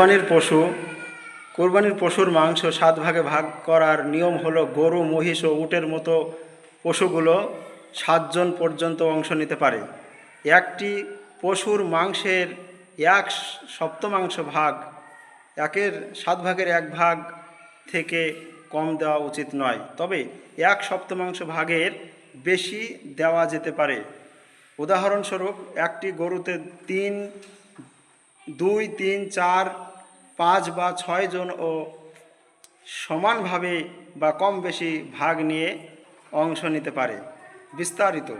কোরবানির পশু, কোরবানির পশুর মাংস সাত ভাগে ভাগ করার নিয়ম হলো গরু, মহিষ ও উটের মতো পশুগুলো সাতজন পর্যন্ত অংশ নিতে পারে। একটি পশুর মাংসের এক সপ্তমাংশ ভাগ, একের সাত ভাগের এক ভাগ থেকে কম দেওয়া উচিত নয়। তবে এক সপ্তমাংশ ভাগের বেশি দেওয়া যেতে পারে। উদাহরণস্বরূপ, একটি গরুতে তিন দুই, তিন, চার, পাঁচ বা ছয় জন ও সমানভাবে বা কম বেশি ভাগ নিয়ে অংশ নিতে পারে। বিস্তারিত।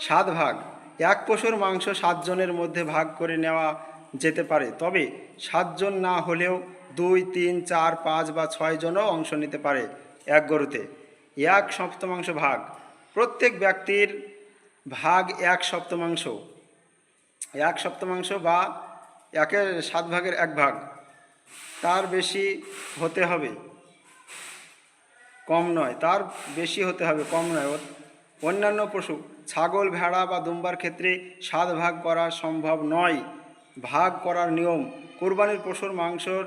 সাত ভাগ। এক পশুর মাংস সাতজনের মধ্যে ভাগ করে নেওয়া যেতে পারে, তবে সাতজন না হলেও দুই, তিন, চার, পাঁচ বা ছয় জনও অংশ নিতে পারে এক গরুতে। এক সপ্তমাংশ ভাগ। প্রত্যেক ব্যক্তির ভাগ এক সপ্তমাংশ। এক সপ্তমাংশ বা একের সাত ভাগের এক ভাগ, তার বেশি হতে হবে। কম নয়, তার বেশি হতে হবে, কম নয়। অন্যান্য পশু, ছাগল, ভেড়া বা দুম্বার ক্ষেত্রে সাত ভাগ করা সম্ভব নয়। ভাগ করার নিয়ম, কোরবানির পশুর মাংসর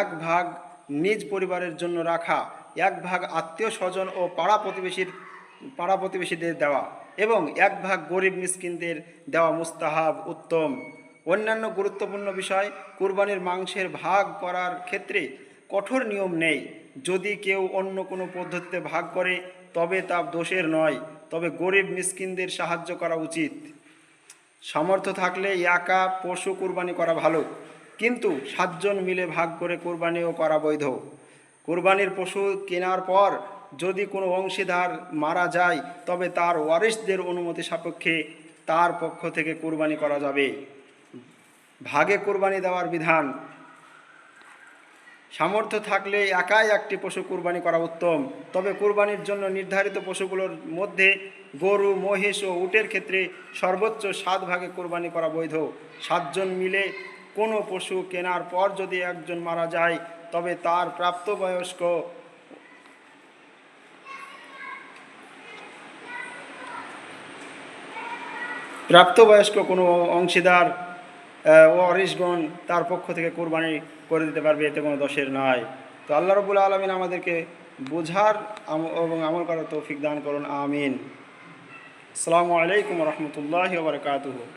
এক ভাগ নিজ পরিবারের জন্য রাখা, এক ভাগ আত্মীয় স্বজন ও পাড়া প্রতিবেশীর পাড়া প্রতিবেশীদের দেওয়া এবং এক ভাগ গরিব মিসকিনদের দেওয়া মুস্তাহাব উত্তম। অন্যান্য গুরুত্বপূর্ণ বিষয়, কুরবানির মাংসের ভাগ করার ক্ষেত্রে কঠোর নিয়ম নেই। যদি কেউ অন্য কোনো পদ্ধতিতে ভাগ করে, তবে তা দোষের নয়। তবে গরিব মিসকিনদের সাহায্য করা উচিত। সামর্থ্য থাকলে একা পশু কুরবানি করা ভালো, কিন্তু সাতজন মিলে ভাগ করে কুরবানিও করা বৈধ। কুরবানির পশু কেনার পর যদি কোনো অংশীদার মারা যায়, তবে তার ওয়ারিসদের অনুমতি সাপেক্ষে তার পক্ষ থেকে কুরবানি করা যাবে। ভাগে কুরবানি দেওয়ার বিধান, সামর্থ্য থাকলে একাই একটি পশু কুরবানি করা উত্তম। তবে কুরবানির জন্য নির্ধারিত পশুগুলোর মধ্যে গরু, মহিষ ও উটের ক্ষেত্রে সর্বোচ্চ সাত ভাগে কোরবানি করা বৈধ। সাতজন মিলে কোনো পশু কেনার পর যদি একজন মারা যায়, তবে তার প্রাপ্তবয়স্ক প্রাপ্তবয়স্ক কোনো অংশীদার আহ, ও অরিশগণ তার পক্ষ থেকে কোরবানি করে দিতে পারবে এতে কোনো দোষের নয় তো আল্লাহ রবুল আলমিন আমাদেরকে বোঝার এবং আমল করার তৌফিক দান করুন আমিন। আসসালামু আলাইকুম রহমতুল্লাহ বারকাতুহ।